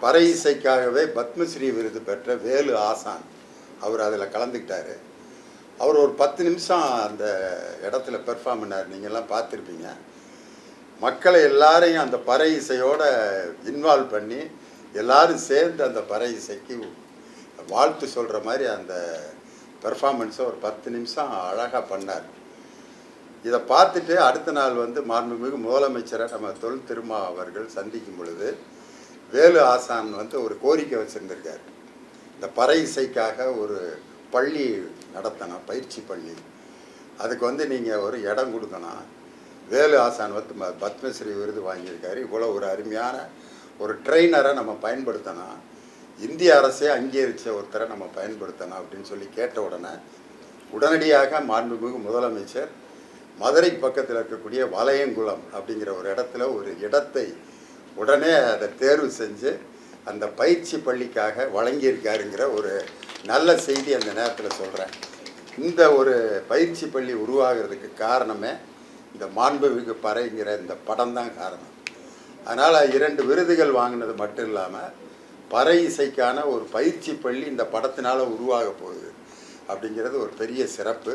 பறை இசைக்காகவே பத்மஸ்ரீ விருது பெற்ற வேலு ஆசான் அவர் அதில் கலந்துக்கிட்டாரு. அவர் ஒரு பத்து நிமிஷம் அந்த இடத்துல பெர்ஃபார்ம் பண்ணார். நீங்கள்லாம் பார்த்துருப்பீங்க. மக்களை எல்லாரையும் அந்த பறை இசையோட இன்வால்வ் பண்ணி எல்லாரும் சேர்ந்து அந்த பறை இசைக்கு வாழ்த்து சொல்கிற மாதிரி அந்த பெர்ஃபார்மன்ஸை ஒரு பத்து நிமிஷம் அழகாக பண்ணார். இதை பார்த்துட்டு அடுத்த நாள் வந்து மாண்புமிகு முதலமைச்சரை நம்ம தொல் திருமா அவர்கள் சந்திக்கும் பொழுது வேலு ஆசான் வந்து ஒரு கோரிக்கை வச்சுருந்துருக்கார். இந்த பறை இசைக்காக ஒரு பள்ளி நடத்தணும் பயிற்சி பள்ளி. அதுக்கு வந்து நீங்கள் ஒரு இடம் கொடுக்கணும். வேலு ஆசான் வந்து பத்மஸ்ரீ விருது வாங்கியிருக்காரு. இவ்வளோ ஒரு அருமையான ஒரு ட்ரெயினரை நம்ம பயன்படுத்தணும். இந்திய அரசே அங்கீகரித்த ஒருத்தரை நம்ம பயன்படுத்தணும் அப்படின்னு சொல்லி கேட்ட உடனே உடனடியாக மாண்புமிகு முதலமைச்சர் மதுரை பக்கத்தில் இருக்கக்கூடிய வளையங்குளம் அப்படிங்கிற ஒரு இடத்துல ஒரு இடத்தை உடனே அதை தேர்வு செஞ்சு அந்த பயிற்சி பள்ளிக்காக வழங்கியிருக்காருங்கிற ஒரு நல்ல செய்தி அந்த நேரத்தில் சொல்கிறேன் இந்த ஒரு பயிற்சி பள்ளி உருவாகிறதுக்கு காரணமே இந்த மாண்புமிகு பறைங்கிற இந்த படம் தான் காரணம். அதனால் இரண்டு விருதுகள் வாங்கினது மட்டும் இல்லாமல் பறை இசைக்கான ஒரு பயிற்சி பள்ளி இந்த படத்தினால் உருவாக போகுது. அப்படிங்கிறது ஒரு பெரிய சிறப்பு.